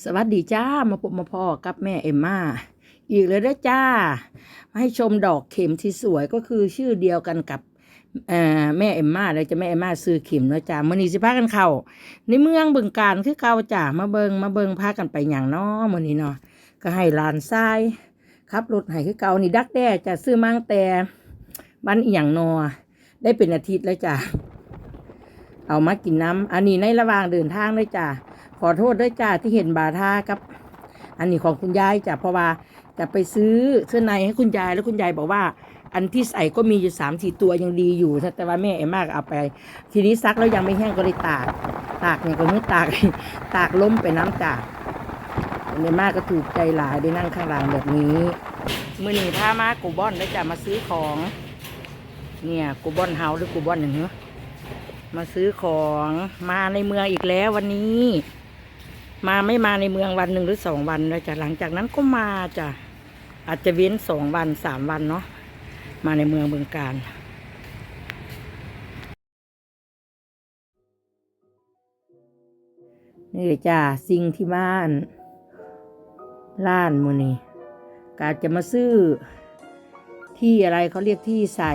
สวัสดีจ้ามาพบมาพ่อกับแม่เอ็มมาอีกเลยนะจ้า มาให้ชมดอกเข็มที่สวยก็คือชื่อเดียวกันกับเอ่อแม่เอ็มมาเลยจะแม่เอ็มมาซื้อเข็มนะจ้ามื่อนี้สิพากันเข้าในเมืองบึงการคือเก่าจ้ามาเบิงมาเบิงพากันไปอย่างนาะมื่อนี้เนาะก็ให้ลานทรายขับรถให้คือเก่านี่ดักแด้จะซื้อมังแต่บ้านอีหยังนอ ได้เป็นอาทิตย์แล้วจ้าเอามากินน้ำอันนี้ในระหว่างเดินทางเลยจ้า ขอโทษด้วยจ้าที่เห็นบาทากับ อันนี้ของคุณยายจ้ะเพราะว่าจะไปซื้อเสื้อในให้คุณยายแล้วคุณยายบอกว่า อันที่ใส่ก็มีอยู่สามสี่ตัวยังดีอยู่แต่ว่าแม่เอ็มมากเอาไป ทีนี้ซักแล้วยังไม่แห้งก็เลยตาก ตากเนี่ยก็มือตากตากล้มไปน้ำจ้ะเอ็มมากก็ถูกใจหลายได้นั่งข้างหล่างแบบนี้มื่อนี้ามากูบอนได้จะมาซื้อของ เนี่ยกูบอนเฮาหรือกูบอนอย่างเงี้ยมาซื้อของมาในเมืองอีกแล้ววันนี้ มาไม่มาในเมืองวันหนึ่งหรือสองวันแล้วจ้ะหลังจากนั้นก็มาจ้ะอาจจะเว้นสองวันสามวันเนาะมาในเมืองเมืองการนี่เลยจ้ะสิ่งที่บ้านล้านมือนี่กาจะมาซื้อ ที่อะไรเขาเรียกที่ใส่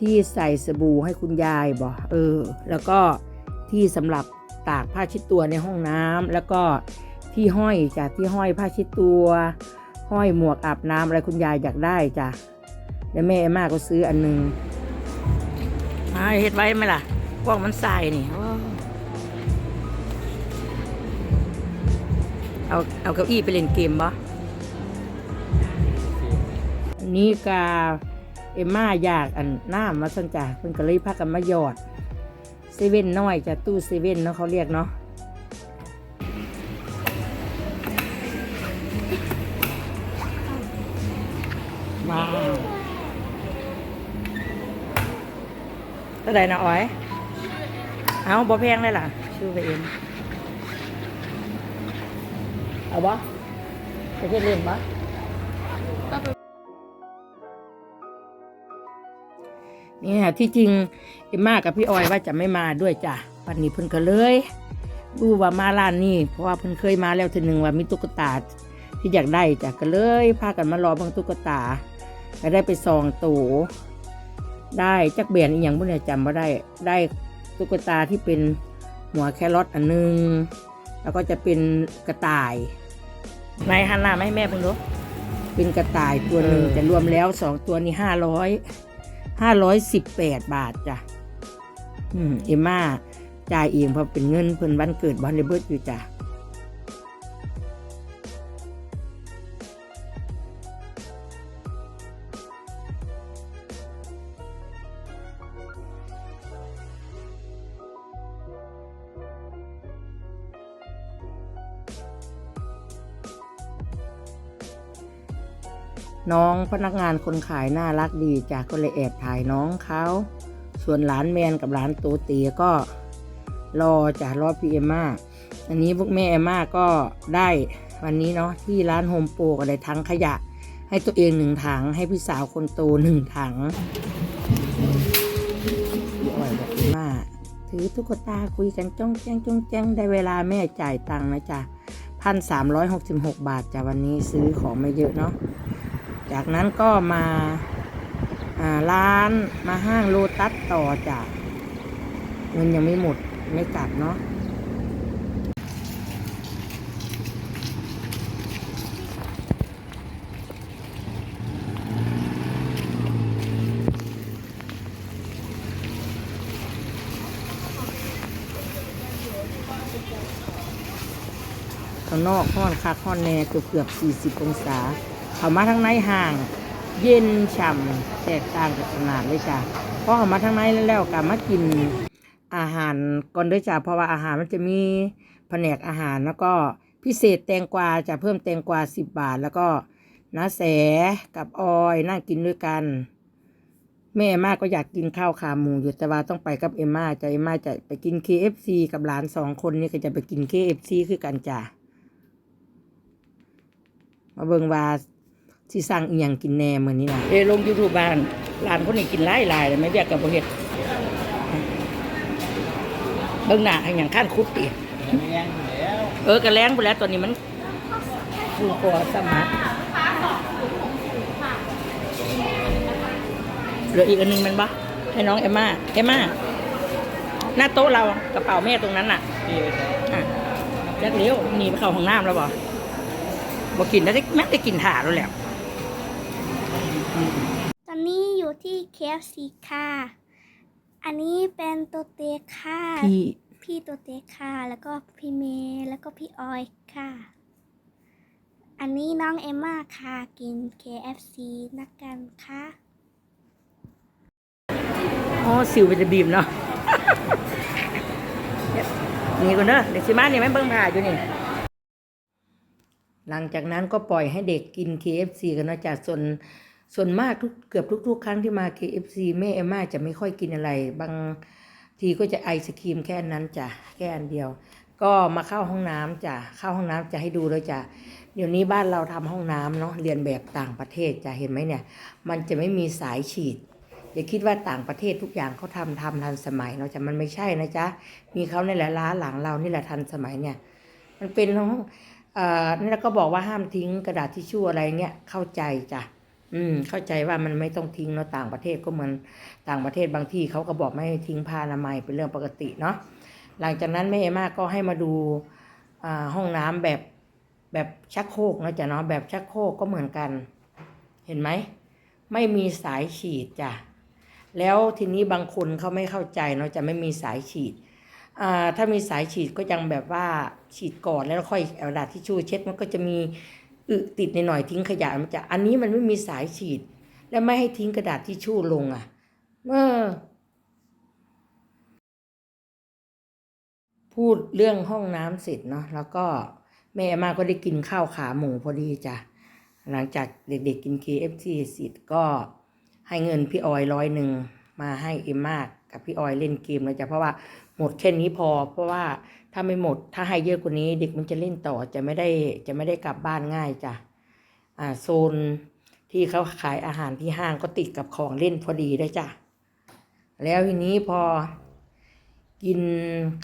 ที่ใส่สบู่ให้คุณยายบ่เออ แล้วก็ที่สำหรับ ตากผ้าเชิดตัวในห้องน้ำแล้วก็ที่ห้อยจ้ะที่ห้อยผ้าเชิดตัว ห้อยหมวกอาบน้ำอะไรคุณยายอยากได้จ้ะแล้วแม่เอมมาก็ซื้ออันหนึงมาเฮ็ดไว้ไหมล่ะกล้องมันใส่นี่เอาเอาเก้าอี้ไปเล่นเกมบ่อันนี้กาเอ็มมาอยากอันน้ามาสันจ่าเพิ่นก็เลยพากันมาหยอด เซเว่นน้อยจะตู้เซเว่นเนาะเขาเรียกเนาะว้าวเท่าไหร่นะอ้อย เอาบ่แพงเลยล่ะ ชื่อไปเองเอาบ่ไปเล่นบ่ เนี่ยที่จริงเอ็มมากับพี่ออยว่าจะไม่มาด้วยจ้ะวันนี้เพิ่นก็เลยดูว่ามาร้านนี้เพราะว่าเพิ่นเคยมาแล้วทีหนึ่งว่ามีตุ๊กตาที่อยากได้จ้ะก็เลยพากันมารอบางตุ๊กตาก็ได้ไปซองตูได้จักเบียนอีกอย่างพวกเนี่ยจำว่าได้ได้ตุ๊กตาที่เป็นหัวแครอทอันหนึง แล้วก็จะเป็นกระต่ายนายฮันน่าไหมาให้แม่เพิ่งดูเป็นกระต่ายตัวหนึ่งเออแต่รวมแล้วสองตัวนี้ห้าร้อย ห้าร้อยสิบแปดบาทจ้ะอืมเอมมาจ่ายเองเพราะเป็นเงินเพิ่นวันเกิดวันเลเบิร์ตอยู่จ้ะ น้องพนักงานคนขายน่ารักดีจ้ะก็เลยแอบถ่ายน้องเขาส่วนหลานแมนกับหลานตเตีก็รอจ้ะรอพี่เอมมาอันนี้พวกแม่เอมมาก็ได้วันนี้เนาะที่ร้านโฮมโปรก็ได้ทั้งขยะ ให้ตัวเองหนึ่งถัง ให้พี่สาวคนโตหนึ่งถังพี่อ้อยบอกเอมมาถือตุ๊กตาคุยกันจ้องแจ้งจ้องแจ้งได้เวลาแม่จ่ายตังค์นะจ๊ะพันสามร้อยหกสิบหกบาทจ้ะวันนี้ซื้อของไม่เยอะเนาะ จากนั้นก็มาาร้านมาห้างโลตัสต่อจากเงินยังไม่หมดไม่กลับเนาะข้างนอกห้อนคักห้อนแน่เกือบเกือบ40 องศา เขามาทางในห่าง เย็นฉ่ำแตกต่างกับขนาดเลยจ้ะพอเขามาทางในแล้วก็มากินอาหารก่อนด้วยจ้ะเพราะว่าอาหารมันจะมีแผนกอาหารแล้วก็พิเศษแตงกวาจะเพิ่มแตงกวาสิบบาท แล้วก็น้าแสกับออยนั่งกินด้วยกันแม่เอมาก็อยากกินข้าวขาหมูอยู่แต่ว่าต้องไปกับเอมาจะเอมมาจะไปกิน KFC กับหลานสองคนนี่ก็จะไปกิน KFC คือกันจ้ะมาเบิงว่า สิสั่งอีหยังกินแหน่มื้อนี้น่ะเอยลง YouTube บ้านร้านคนนี้กินหลายหลายๆเลยไม่เบียกกับบ่เฮ็ดเบิ่งหน้าให้หยังคันคุดติแรงอยู่แล้วเออกระแรงไปแล้วตัวนี้มันฟูกว่าสมาร์ทเหลืออีกอันหนึงมันปะให้น้องเอมมาเอมมาหน้าโต๊ะเรากระเป๋าแม่ตรงนั้นน่ะนี่ไปใส่อะแจ็คเลี้ยวหนีไปเข้าห้องน้ำแล้วบ่บ่กินแล้วได้แม่ได้กินถ่าแล้วแหละ ที่ KFC ค่ะ อันนี้เป็นตัวเต็กค่ะ พี่พี่ตัวเต็กค่ะ แล้วก็พี่เมย์แล้วก็พี่ออยค่ะ อันนี้น้องเอมมาค่ะ กิน KFC นักกันค่ะอ๋อสิวเป็นจะบีมเนาะ นี่ก่อนเด้อเด็กสิมาเนี่ยไม่เบิ่งผ่าอยู่นี่ หลังจากนั้นก็ปล่อยให้เด็กกิน KFC กันเนาะจากส่วน ส่วนมากทุกเกือบทุก ๆ ครั้งที่มา KFC แม่เอมมาจะไม่ค่อยกินอะไร บางทีก็จะไอศครีมแค่นั้นจ้ะแค่อันเดียว ก็มาเข้าห้องน้ำจ้ะเข้าห้องน้ำจะให้ดูเลยจ้ะเดี๋ยวนี้บ้านเราทำห้องน้ำเนาะเรียนแบบต่างประเทศจ้ะเห็นไหมเนี่ย มันจะไม่มีสายฉีดอย่าคิดว่าต่างประเทศทุกอย่างเขาทำทำทันสมัยเนาะจ้ะมันไม่ใช่นะจ๊ะมีเขาในหละล้าหลังเรานี่แหละทันสมัยเนี่ย มันเป็นห้องเอ่อนี่แล้วก็บอกว่าห้ามทิ้งกระดาษทิชชู่อะไรเงี้ยเข้าใจจ้ะ อืม เข้าใจว่ามันไม่ต้องทิ้งเนาะต่างประเทศก็เหมือนต่างประเทศบางที่เขาก็บอกไม่ให้ทิ้งผ้าอนามัยเป็นเรื่องปกติเนาะหลังจากนั้นแม่เอมาก็ให้มาดูอ่าห้องน้ำแบบแบบชักโครกนะจ๊ะเนาะแบบชักโครกก็เหมือนกัน เห็นไหมไม่มีสายฉีดจ้ะแล้วทีนี้บางคนเขาไม่เข้าใจเนาะจะไม่มีสายฉีดอ่าถ้ามีสายฉีดก็ยังแบบว่าฉีดก่อนแล้วค่อยเอาดาษทิชชู่เช็ดมันก็จะมี อึติดในหน่อยทิ้งขยะมันจะอันนี้มันไม่มีสายฉีด แล้วไม่ให้ทิ้งกระดาษทิชชู่ลงอะเออพูดเรื่องห้องน้ำเสร็จเนาะแล้วก็แม่มาก็ได้กินข้าวขาหมูพอดีจ้ะหลังจากเด็กๆกิน KFC เสร็จก็ให้เงินพี่ออยร้อยหนึ่งมาให้เอ็มมากกับพี่ออยเล่นเกมนะจ๊ะเพราะว่าหมดแค่นี้พอ เพราะว่า ถ้าไม่หมด ถ้าให้เยอะกว่านี้ เด็กมันจะเล่นต่อจะไม่ได้จะไม่ได้กลับบ้านง่ายจ้ะอ่าโซนที่เขาขายอาหารที่ห้างก็ติดกับของเล่นพอดีได้จ้ะแล้วทีนี้พอกิน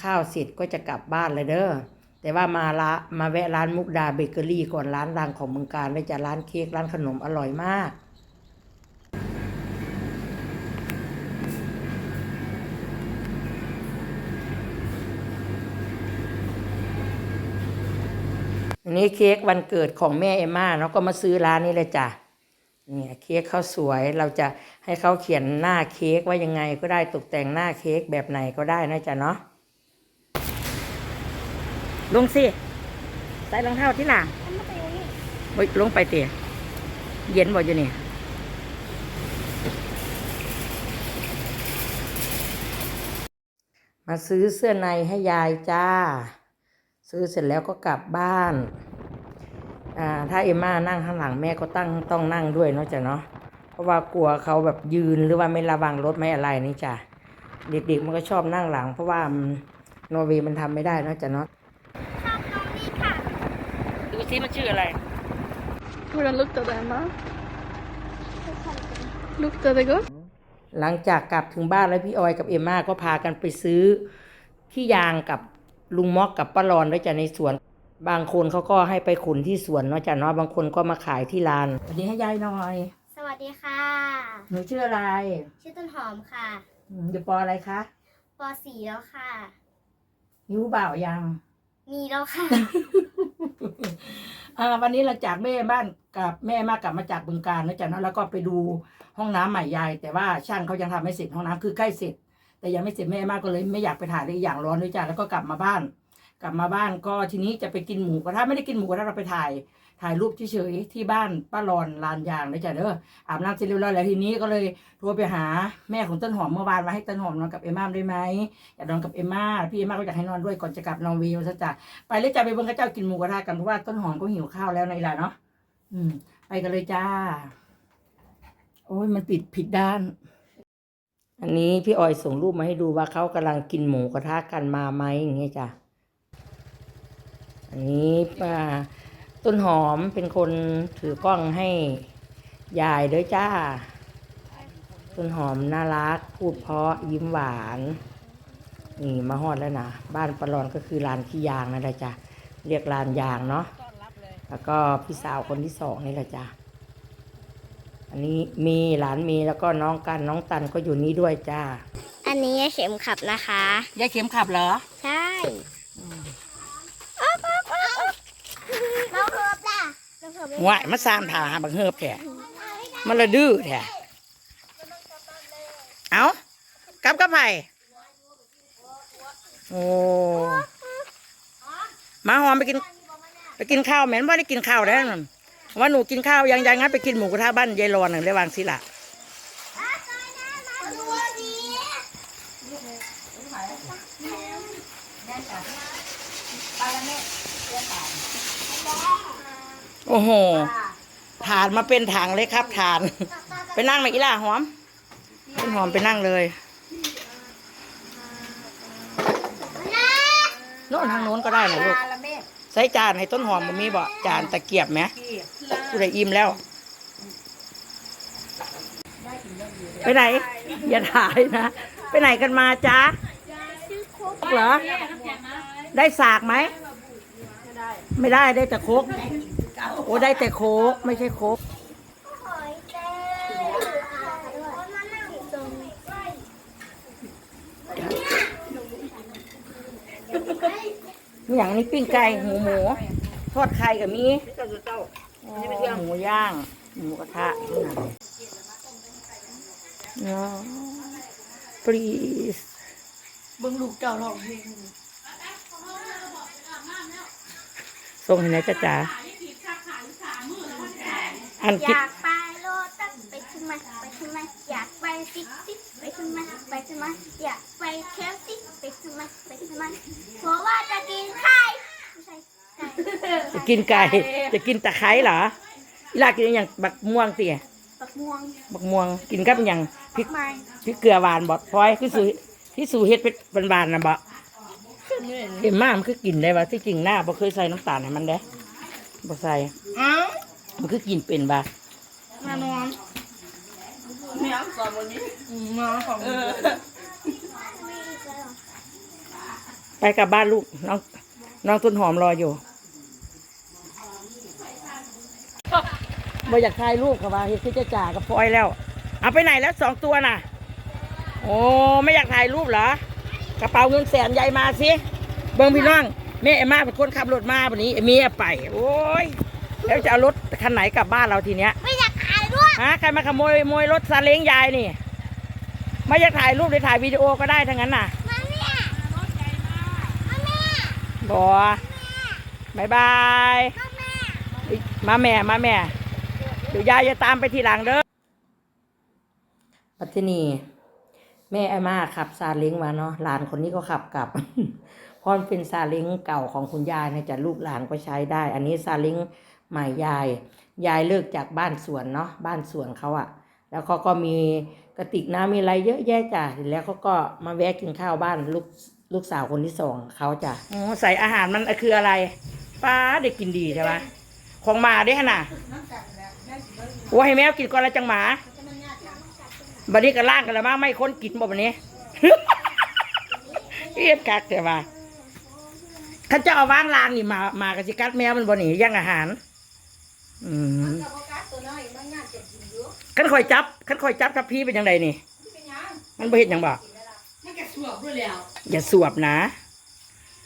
ข้าวเสร็จก็จะกลับบ้านเลยเด้อแต่ว่ามาละมาแวะร้านมุกดาเบเกอรี่ก่อนร้านดังของเมืองการเลยจ้ะร้านเค้กร้านขนมอร่อยมาก อันนี้เค้กวันเกิดของแม่เอมม่าเนาะก็มาซื้อร้านนี้เลยจ้ะเนี่ยเค้กเขาสวยเราจะให้เขาเขียนหน้าเค้กว่ายังไงก็ได้ตกแต่งหน้าเค้กแบบไหนก็ได้นะจ๊ะเนาะลงสิใส่รองเท้าที่หลังเฮ้ยลงไปเตะเย็นบ่อยู่นี่ยมาซื้อเสื้อในให้ยายจ้า ซื้อเสร็จแล้วก็กลับบ้าน อ่า ถ้าเอมม่านั่งข้างหลังแม่ก็ตั้งต้องนั่งด้วยเนาะจ้ะเนาะ เพราะว่ากลัวเขาแบบยืนหรือว่าไม่ระวังรถไม่อะไรนี่จ้ะ เด็กๆมันก็ชอบนั่งหลัง เพราะว่ามันนอร์เวย์มันทำไม่ได้เนาะจ้ะเนาะชอบน้องนี่ค่ะ ดูซิมันชื่ออะไร Hvordan lukter det, Emma? Lukter det godt? หลังจากกลับถึงบ้านแล้วพี่ออยกับเอมม่าก็พากันไปซื้อที่ยางกับ ลุงม็อกกับป้ารอนด้วยจ้ะในสวน บางคนเขาก็ให้ไปขุนที่สวนเนาะจ้ะเนาะบางคนก็มาขายที่ลานสวัสดีให้ยายหน่อย สวัสดีค่ะ หนูชื่ออะไรชื่อต้นหอมค่ะอืมอยู่ปออะไรคะป .4 แล้วค่ะนิ้วเบ่าวยัง มีแล้วค่ะ อ่าวันนี้เราจากแม่บ้านกับแม่มากลับมาจากบึงการนะจ๊ะเนาะแล้วก็ไปดูห้องน้ำใหม่ยาย แต่ว่าช่างเขายังทำไม่เสร็จห้องน้ำคือใกล้เสร็จ แต่ยังไม่เสร็จแม่มากก็เลย ไม่อยากไปถ่ายเลยอย่างร้อนด้วยจ้ะแล้วก็กลับมาบ้าน กลับมาบ้านก็ทีนี้จะไปกินหมูกระทะไม่ได้กินหมูกระทะเราไปถ่าย ถ่ายรูปเฉยๆที่บ้านป้ารอนลานยางนะจ๊ะเด้ออาบน้ำเสร็จเรียบร้อยแล้วทีนี้ก็เลยโทรไปหาแม่ของต้นหอมเมื่อวานว่าให้ต้นหอมนอนกับเอมม่าได้ไหมอยากนอนกับเอมม่าพี่เอมม่าก็อยากให้นอนด้วยก่อนจะกลับนอร์เวย์ซะจ้ะไปเลยจ้าไปเบิ่งข้าเจ้ากินหมูกระทะกันเพราะว่าต้นหอมก็หิวข้าวแล้วในล่ะเนาะอืม ไปกันเลยจ้า โอ้ยมันปิดผิดด้าน อันนี้พี่ออยส่งรูปมาให้ดูว่าเขากำลังกินหมูกระทะกันมาไหมอย่างเงี้ยจ้ะ อันนี้ป้าต้นหอมเป็นคนถือกล้องให้ยายเด้อจ้า ต้นหอมน่ารัก พูดเพราะยิ้มหวาน นี่มาฮอดแล้วนะบ้านปลอนก็คือลานขี้ยางนั่นแหละจ้ะ เรียกลานยางเนาะแล้วก็พี่สาวคนที่สองนี่แหละจ้ะ อันนี้มีหลานมีแล้วก็น้องกันน้องตันก็อยู่นี้ด้วยจ้า อันนี้เข็มขับนะคะ ยายเข็มขับเหรอ ใช่อ๊อกอ๊อกอ๊อกอ๊อกน้องเฮิบล่ะน้องเฮิบไม่หวายมาสามถาหาบังเฮิบแท้มันละดื้อแท้เอากลับกับไผ่โอ้มาหอมไปกิน ไปกินข้าวแม่นว่าได้กินข้าวแล้วนั่น ว่าหนูกินข้าวยังยังงั้นไปกินหมูกระทะบ้านยายรอนหนึ่งได้วางสิละโอ้โหฐานมาเป็นถังเลยครับฐาน ไปนั่งไหมอีล่าหอมต้นหอมไปนั่งเลยโน่นทางโน้นก็ได้นะลูก ใส่จานให้ต้นหอมมันมีบ่จานตะเกียบไหมกูได้อิ่มแล้ว ไปไหน อย่าถ่ายนะ ไปไหนกันมาจ๊ะเหรอ ได้สากไหม ไม่ได้ได้แต่โคกโอ้ได้แต่โคกไม่ใช่โคก หอยแครงมานั่งตรงนี้ มีอย่างนี้ปิ้งไก่หูหมูทอดไข่กับมีอ๋อหมูย่าง หมูกระทะเนาะ please เบิ่งลูกเจ้าร้องเพลงส่งให้ไหนจ้าจ๋าอันอคิดยากไปโลตัสไปขึ้น มา ไปขึ้นมา อยากไปติ๊กติ๊กไปขึ้นมา ไปขึ้นมา อยากไปเคฟติ๊กไปขึ้นมา ไปขึ้นมา เพราะว่าจะกินไข่ไม่ใช่ไก่จะกินไก่ จะกินตะไคร้เหรออีลากินอย่างบักม่วงเตี๋ยปักม่วงบักม่วง กินกับอย่างพริกไม่พริกเกลือหวานบอดพลอยที่สูที่สูเฮ็ดเป็นหวานๆนะบะเห็นมากมันคือกินได้ปะที่จริงหน้าบ่เคยใส่น้ำตาลให้มันเด้บ่ใส่ อ้าวมันคือกินเป็นปะมานอน ไม่เอาสอนวันนี้มาของเออไปกลับบ้านลูกน้องน้องต้นหอมรออยู่บ่อยากถ่ายรูปกับว่าเฮ็ดคือจะจ่ากับพลอยแล้ว เอาไปไหนแล้วสองตัวน่ะ โอ้ไม่อยากถ่ายรูปเหรอ กระเป๋าเงินแสนใหญ่มาสิเบิ้งพี่น้องแม่เอมมาเป็นคนขับรถมาวันนี้เอเมียไป โอ้ยแล้วจะเอารถคันไหนกลับบ้านเราทีเนี้ย ฮะใครมาขโมยขโมยรถซาเล้งยายนี่ ไม่อยากถ่ายรูปหรือถ่ายวิดีโอก็ได้ทั้งนั้นน่ะมาเนี่ยมาแม่บอบายบายมาแม่มาแม่มาแม่เดี๋ยวยายจะตามไปทีหลังเด้อปัตตินีแม่ไอ้มาขับซาเล้งมาเนาะหลานคนนี้ก็ขับกลับเพราะมันเป็นซาเล้งเก่าของคุณยายเนี่ยจะลูกหลานก็ใช้ได้ อันนี้ซาเล้งใหม่ยาย ยายเลิกจากบ้านสวนเนาะบ้านสวนเขาอะแล้วเขาก็มีกระติกน้ำมีอะไรเยอะแยะจ้ะแล้วเขาก็มาแวะกินข้าวบ้านลูกลูกสาวคนที่สองเขาจ้ะอ๋อใส่อาหารมันคืออะไรป้าเด็กกินดีใช่ไหมของหมาได้ขนาดว่าให้แมวกินก่อนละจังหมาบัดนี้ก็ล่างกันแล้วมั้งไม่ค้นกินบ่บัดนี้เอียดกักแต่ว่าเขาเจะเอาว่างลางนี่มา มากระสิกัดแมวมันบ่หนีย่างอาหาร อืมขันคอยจับขันคอยจับทับพี่เป็นยังไงนี่ มันบ่เห็นยังบ่มันก็สวบด้วยแล้วอย่าสวบนะ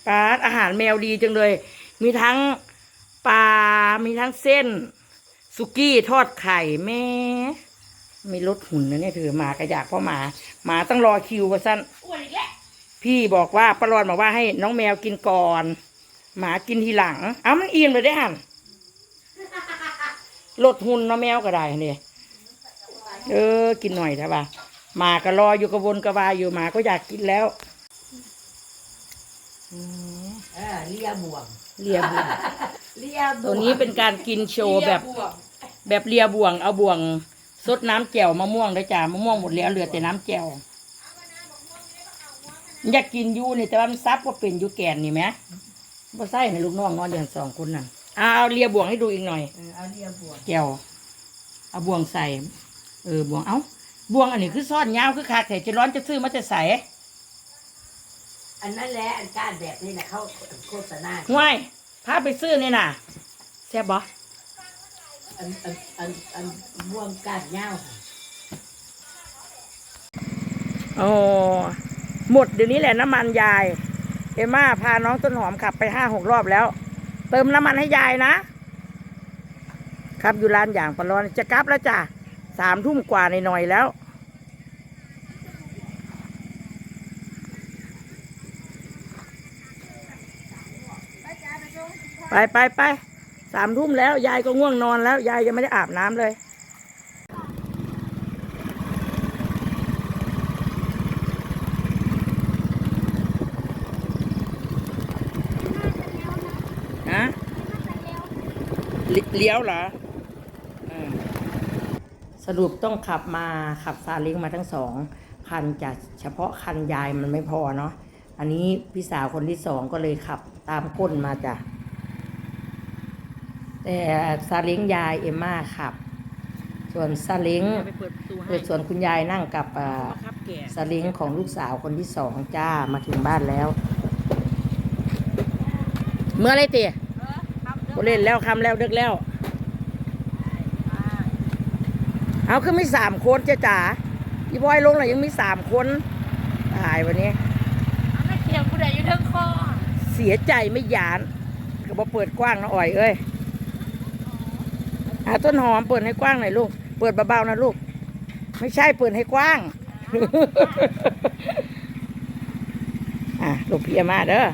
ปลาอาหารแมวดีจังเลย มีทั้งปลา มีทั้งเส้น สุกี้ทอดไข่แม่มีรถหุ่นนะเนี่ยถือหมากระยากเพราะหมาหมาต้องรอคิวว่าสั้นอ้วนอีกแล้วพี่บอกว่าปลาลอนบอกว่าให้น้องแมวกินก่อน หมากินทีหลัง เอ้ามันอิ่มเลยได้หัน ลดหุ่นเน้องแมวก็ได้เนี่ยเออ กินหน่อยใช่ปะหมาก็รออยู่กระวนกระวายอยู่หมาก็อยากกินแล้วเออเลียบวงเลียบ่วงเลียบวงตัวนี้เป็นการกินโชว์แบบ แบบเลียบ่วง เอาบ่วงซดน้ำแจ่วมะม่วงได้จ้ามะม่วงหมดแล้วเหลือแต่น้ำแจ่วอยากกินอยู่นี่แต่ว่ามันซับว่าเป็นอยู่แกนนี่ไหมบ่ใส่ให้ลูกน้องนอนอย่างสองคนนั่น เอาเอาเลียบ่วงให้ดูอีกหน่อย เออเอาเลียบวงแก้วเอาบ่วงใส่ เออบ่วงเอ้าบ่วงอันนี้คือซ่อนยาวคือขาดแต่จะร้อนจะซื้อมาจะใส่อันนั้นแหละอันการแบบนี้นะเขาโฆษณาห่วยพาไปซื้อนี่น่ะแซ่บบ่อันอันอันอันบ่วงกาดยาวโอ้หมดเดี๋ยวนี้แหละน้ำมันยาย เอมม่าพาน้องต้นหอมขับไปห้าหกรอบแล้ว เติมน้ำมันให้ยายนะ ครับอยู่ร้านอย่างปลาร้อนจะกลับแล้วจ้ะสามทุ่มกว่าในหน่อยแล้ว ไปไปไปสามทุ่มแล้ว ยายก็ง่วงนอนแล้ว ยายยังไม่ได้อาบน้ำเลย ฮะเลี้เลี้ ยวเหรออืมสรุปต้องขับมาขับซาเล้งมาทั้งสองคันจากเฉพาะคันยายมันไม่พอเนาะอันนี้พี่สาวคนที่สองก็เลยขับตามก้นมาจ้ะแต่ซาเล้งยายเอมม่าขับ ส่วนซาเล้งไปเปิดประตูให้เออส่วนคุณยายนั่งกับอ่าครับแก่ซาเล้งของลูกสาวคนที่สองจ้ามาถึงบ้านแล้ว เมื่อไรเตี๋ยกูเล่นแล้วคำแล้วเดึกแล้ว เอาขึ้นมีสามคนจ้าจ๋าอีบอยลงเลยยังมีสามคนตายวันนี้ไม่เคียงผู้ใดอยู่เทิงคอเสียใจไม่หยานก็บอเปิดกว้างนะอ่อยเอ้ยอาต้นหอมเปิดให้กว้างหน่อยลูก เปิดเบาๆนะลูก ไม่ใช่เปิดให้กว้าง อะลูกพี่อามาเด้อ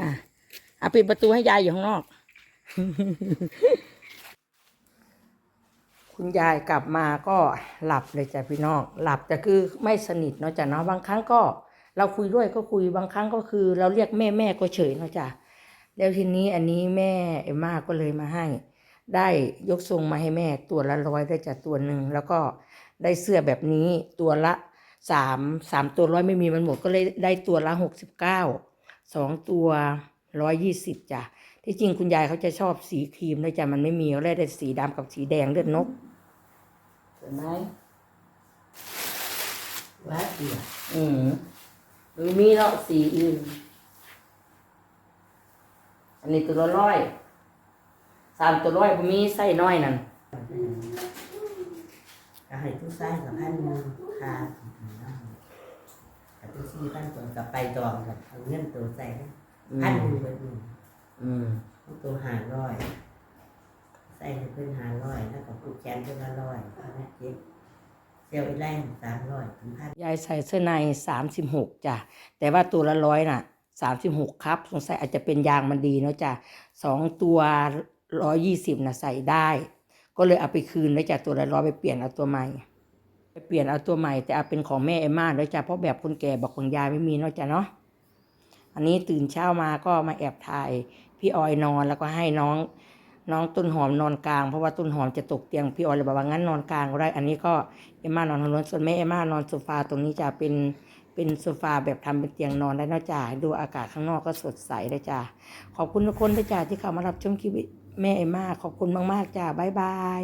อะเอา ปิดประตูให้ยายอยู่ข้างนอก คุณยายกลับมาก็หลับเลยจ้ะพี่น้องหลับแต่คือไม่สนิทเนาะจ้ะเนาะบางครั้งก็ เราคุยด้วยก็คุยบางครั้งก็คือ เราเรียกแม่แม่ก็เฉยเนาะจ้ะแล้วทีนี้อันนี้แม่เอมมาก็เลยมาให้ ได้ยกทรงมาให้แม่ตัวละร้อยได้จ้ะตัวหนึ่งแล้วก็ได้เสื้อแบบนี้ตัวละสามสามตัวร้อยไม่มีมันหมดก็เลยได้ตัวละหกสิบเก้าสองตัว ร้อยยี่สิบจ้ะที่จริงคุณยายเขาจะชอบสีครีมเลยจ้ะมันไม่มีเขาเลยได้สีดำกับสีแดงเลือดนกเห็นไหมว่าเดียวอืมหรือมีเนาะสีอื่นอันนี้ตัวละร้อยสามตัวร้อยมีไส้น้อยนั่นก็ให้ทุกไส้กับพันหนึ่งค่ะกับทุกสี่พันตัวกับไปดองกับเอาเงินตัวใส่นะ พันมหนึ่งเบิดหนึ่งอืมตัวหาร้อย ใส่ให้เพิ่นหาร้อย แล้วก็ผูกแขนเพิ่นละร้อยเอานะเจ็บเซลล์อีกแรงสามร้อยถึงพันยายใส่เสื้อในสามสิบหกจ้ะ แต่ว่าตัวละร้อยน่ะสามสิบหกครับ สงสัยอาจจะเป็นยางมันดีเนาะจ้ะสองตัวร้อยยี่สิบน่ะใส่ได้ ก็เลยเอาไปคืนแล้วจ้ะตัวละร้อยไปเปลี่ยนเอาตัวใหม่ ไปเปลี่ยนเอาตัวใหม่แต่เอาเป็นของแม่เอมม่าแล้วจ้ะเพราะแบบคนแก่บอกของยายไม่มีเนาะจ้ะเนาะ อันนี้ตื่นเช้ามาก็มาแอบถ่ายพี่ออยนอนแล้วก็ให้น้องน้องต้นหอมนอนกลางเพราะว่าต้นหอมจะตกเตียงพี่ออยเลยบอกว่างั้นนอนกลางก็ได้ อันนี้ก็เอมม่านอนทางโน้นส่วนแม่เอมม่านอนโซฟาตรงนี้จะเป็นเป็นโซฟาแบบทำเป็นเตียงนอนได้เนะจ้าดูอากาศข้างนอกก็สดใสเลยจ้าขอบคุณทุกคนด้วยจ้าที่เข้ามารับชมคลิปแม่เอมม่าขอบคุณมากๆจ้าบ๊ายบาย